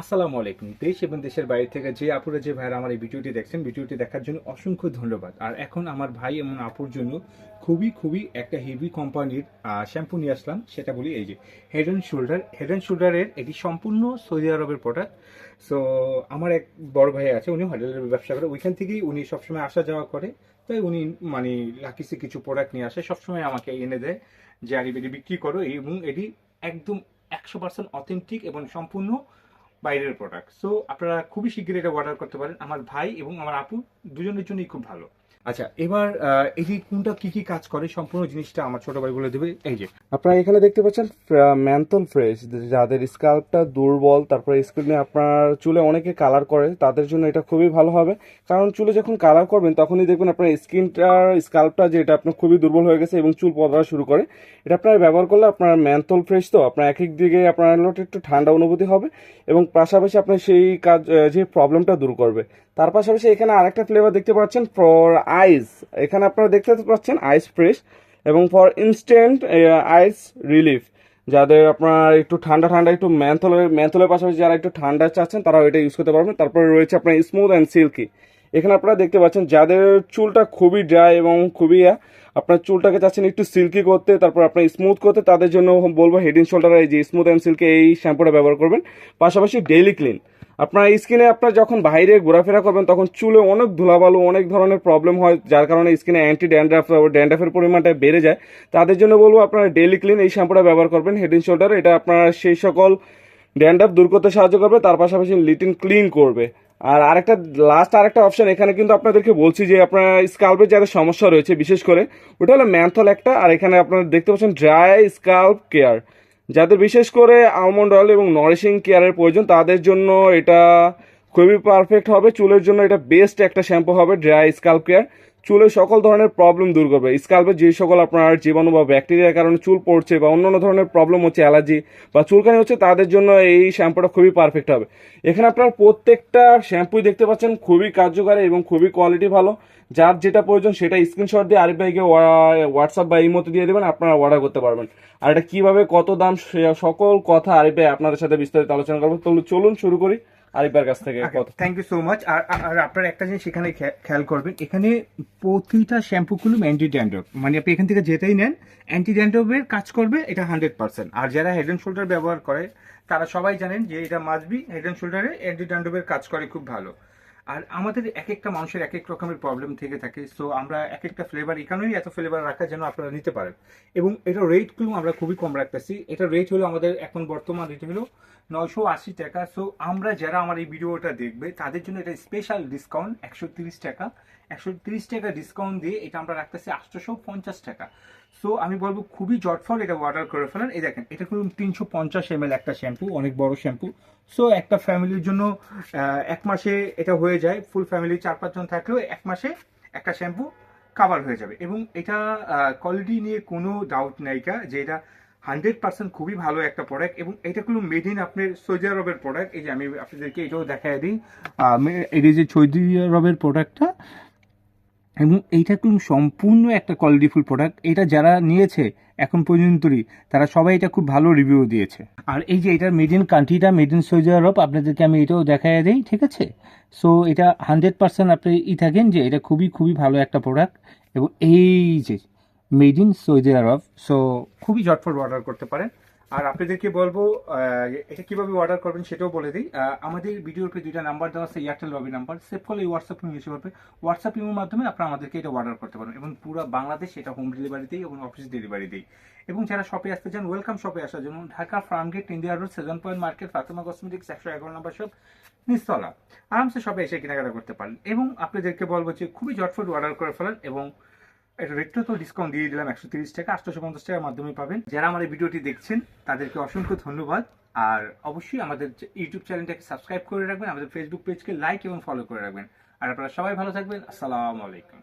আসসালামু আলাইকুম। দেশ এবং দেশের বাইরে থেকে যে আপুরা, যে ভাইরা আমার এই ভিডিওটি দেখছেন, ভিডিওটি দেখার জন্য অসংখ্য ধন্যবাদ। আর এখন আমার ভাই এবং আপুর জন্য খুবই খুবই একটা হেভি কোম্পানির শ্যাম্পু নিয়ে আসলাম। সেটা বলি এই যে head and shoulder head and শোল্ডারের এটি সম্পূর্ণ সৌদি আরবের প্রোডাক্ট সো আমার এক বড় ভাই আছে, উনি হোটেলের ব্যবসা করে। ওইখান থেকেই উনি সবসময় আসা যাওয়া করে। তাই উনি মানে লাকিসে কিছু প্রোডাক্ট নিয়ে আসে, সবসময় আমাকে এনে দেয় যে, আর, এটি বিক্রি করো। এবং এটি একদম একশো পার্সেন্ট অথেন্টিক এবং সম্পূর্ণ বাইরের প্রোডাক্ট সো আপনারা খুবই শীঘ্রই এটা অর্ডার করতে পারেন। আমার ভাই এবং আমার আপু দুজনের জন্যই খুব ভালো। আচ্ছা এবার এটি কোনটা কি কি কাজ করে, সম্পূর্ণ জিনিসটা আমার ছোট ভাই বলে দেবে। এই যে। আপনারা এখানে দেখতে পাচ্ছেন ম্যান্থল ফ্রেশ যাদের স্কাল্পটা দুর্বল, তারপরে স্কিনে আপনার চুলে অনেকে কালার করে, তাদের জন্য এটা খুবই ভালো হবে। কারণ চুলে যখন কালার করবেন, তখনই দেখবেন আপনার স্কিনটার স্কাল্পটা যেটা আপনার খুবই দুর্বল হয়ে গেছে এবং চুল পড়া শুরু করে। এটা আপনার ব্যবহার করলে আপনার ম্যান্থল ফ্রেশ তো, আপনার এক এক দিকে আপনার একটু ঠান্ডা অনুভূতি হবে এবং পাশাপাশি আপনার সেই কাজ যে প্রবলেমটা দূর করবে। তার পাশাপাশি এখানে আরেকটা ফ্লেভার দেখতে পাচ্ছেন ফর আইস এখানে আপনারা দেখতে পাচ্ছেন আইস ফ্রেশ এবং ফর ইনস্ট্যান্ট আইস রিলিফ যাদের আপনার একটু ঠান্ডা ঠান্ডা, একটু ম্যান্থলের ম্যান্থলের পাশাপাশি যারা একটু ঠান্ডা চাচ্ছেন, তারাও এটা ইউজ করতে পারবেন। তারপরে রয়েছে আপনার স্মুথ অ্যান্ড সিল্কি এখানে আপনারা দেখতে পাচ্ছেন, যাদের চুলটা খুবই ড্রাই এবং খুবই আপনার চুলটাকে চাচ্ছেন একটু সিল্কি করতে, তারপর আপনার স্মুথ করতে, তাদের জন্য বলব হেড এন্ড শোল্ডার এই যে স্মুথ অ্যান্ড সিল্কি এই শ্যাম্পুটা ব্যবহার করবেন। পাশাপাশি ডেইলি ক্লিন আপনার স্কিনে আপনার যখন বাইরে ঘোরাফেরা করবেন, তখন চুলে অনেক ধুলাবালু, অনেক ধরনের প্রবলেম হয়, যার কারণে স্কিনে অ্যান্টি ড্যান্ড্রাফ ড্যান্ড্রাফের পরিমাণটা বেড়ে যায়। তাদের জন্য বলব, আপনারা ডেলি ক্লিন এই শ্যাম্পুটা ব্যবহার করবেন হেড এন্ড শোল্ডার এটা আপনার সেই সকল ড্যান্ড্রাফ দূর করতে সাহায্য করবে, তার পাশাপাশি লিটিন ক্লিন করবে। আর আরেকটা লাস্ট আরেকটা অপশন এখানে কিন্তু আপনাদেরকে বলছি যে, আপনার স্কাল্পের যাদের সমস্যা রয়েছে, বিশেষ করে, ওটা হলো ম্যান্থল একটা, আর এখানে আপনারা দেখতে পাচ্ছেন ড্রাই স্কাল্প কেয়ার যাদের বিশেষ করে আলমন্ড অয়েল এবং নরিশিং কেয়ারের প্রয়োজন, তাদের জন্য এটা খুবই পারফেক্ট হবে। চুলের জন্য এটা বেস্ট একটা শ্যাম্পু হবে ড্রাই স্কাল্প কেয়ার চুলের সকল ধরনের প্রবলেম দূর করবে। স্কাল্পে যে সকল আপনার জীবাণু বা ব্যাকটেরিয়ার কারণে চুল পড়ছে বা অন্যান্য ধরনের প্রবলেম হচ্ছে অ্যালার্জি বা চুলকানি হচ্ছে, তাদের জন্য এই শ্যাম্পুটা খুবই পারফেক্ট হবে। এখানে আপনার প্রত্যেকটা শ্যাম্পুই দেখতে পাচ্ছেন, খুবই কার্যকারী এবং খুবই কোয়ালিটি ভালো। যার যেটা প্রয়োজন সেটা স্ক্রিনশট দিয়ে আরিফ ভাইকে হোয়াটসঅ্যাপ বা এই মতো দিয়ে দেবেন, আপনারা অর্ডার করতে পারবেন। আর এটা কীভাবে, কত দাম সকল কথা আরিফ ভাই আপনাদের সাথে বিস্তারিত আলোচনা করব। তো চলুন শুরু করি। ভাইয়ের কাছ থেকে থ্যাংক ইউ সো মাচ আর আর- আপনার একটা জিনিস এখানে খেয়াল করবেন এখানে প্রতিটা শ্যাম্পু শ্যাম্পুগুলো অ্যান্টি ড্যান্ড্রফ মানে আপনি এখান থেকে যেটাই নেন অ্যান্টি ড্যান্ড্রফের কাজ করবে এটা হান্ড্রেড পার্সেন্ট আর যারা হেড অ্যান্ড শোল্ডার ব্যবহার করে তারা সবাই জানেন যে এটা মাসবি হেড অ্যান্ড শোল্ডারে অ্যান্টি ড্যান্ড্রফের কাজ করে খুব ভালো। আর আমাদের এক একটা মানুষের এক এক রকমের প্রবলেম থেকে থাকে সো আমরা এক একটা ফ্লেভার এখানেই এত ফ্লেভার রাখার জন্য আপনারা নিতে পারেন। এবং এটা রেটগুলো আমরা খুবই কম রাখতেছি। এটা রেট হলো আমাদের এখন বর্তমান রেট হলো নয়শো আশি টাকা। সো আমরা যারা আমার এই ভিডিওটা দেখবে, তাদের জন্য এটা স্পেশাল ডিসকাউন্ট একশো তিরিশ টাকা। একশো তিরিশ টাকা ডিসকাউন্ট দিয়ে এটা আমরা রাখতেছি আটশোশো পঞ্চাশ টাকা। সো আমি বলব খুবই জটফল এটা অর্ডার করে ফেলেন। এই দেখেন, এটা খুব তিনশো পঞ্চাশ এম একটা শ্যাম্পু অনেক বড় শ্যাম্পু সো একটা ফ্যামিলির জন্য এক মাসে এটা হয়ে যায়। ফুল ফ্যামিলি চার পাঁচজন থাকলেও এক মাসে একটা শ্যাম্পু কাভার হয়ে যাবে। এবং এটা কোয়ালিটি নিয়ে কোনো ডাউট নাইকা যে এটা হান্ড্রেড পার্সেন্ট খুবই ভালো একটা প্রোডাক্ট এবং এটা কোনো মেড ইন আপনার সৌদি আরবের প্রোডাক্ট এই যে আমি আপনাদেরকে এটাও দেখাই দিই। এটা যে সৌদি আরবের প্রোডাক্টটা এবং এইটা কিন্তু সম্পূর্ণ একটা কোয়ালিটিফুল প্রোডাক্ট এটা যারা নিয়েছে এখন পর্যন্তই, তারা সবাই এটা খুব ভালো রিভিউ দিয়েছে। আর এই যে এটার মেড ইন কান্ট্রিটা মেড ইন সৌদি আরব আপনাদেরকে আমি এটাও দেখাই দিই, ঠিক আছে? সো এটা হান্ড্রেড পার্সেন্ট আপনি ই থাকেন যে এটা খুবই খুবই ভালো একটা প্রোডাক্ট এবং এই যে made in Saudi Arabia so খুবই ঝটফট অর্ডার করতে পারেন। আর আপনাদেরকে বলব এটা কীভাবে অর্ডার করবেন সেটাও বলে দিই। আমাদের ভিডিওতে দুইটা নাম্বার দেওয়া আছে এয়ারটেল লবি নাম্বার সেভ করলে হোয়াটসঅ্যাপ ইউজ করবে হোয়াটসঅ্যাপ ইমের মাধ্যমে আপনারা আমাদেরকে এটা অর্ডার করতে পারেন এবং পুরো বাংলাদেশ এটা হোম ডেলিভারি ডেলিভারিতেই এবং অফিস ডেলিভারি ডেলিভারিতেই এবং যারা শপে আসতে চান ওয়েলকাম শপে আসার জন্য Dhaka Farmgate India road seven point market Fatema cosmetics একশো এগারো নম্বর শপ নিস্তলা আরামসে শপে এসে কেনাকাটা করতে পারেন। এবং আপনাদেরকে বলব যে খুবই ঝটফট অর্ডার করে ফেলেন এবং এটা রেট তো ডিসকাউন্ট দিয়ে দিলাম একশো তিরিশ টাকা আটশোশো পঞ্চাশ টাকার মাধ্যমে পাবেন। যারা আমার ভিডিওটি দেখছেন, তাদেরকে অসংখ্য ধন্যবাদ। আর অবশ্যই আমাদের ইউটিউব চ্যানেলটাকে সাবস্ক্রাইব করে রাখবেন, আমাদের ফেসবুক পেজকে লাইক এবং ফলো করে রাখবেন। আর আপনারা সবাই ভালো থাকবেন। আসসালামু আলাইকুম।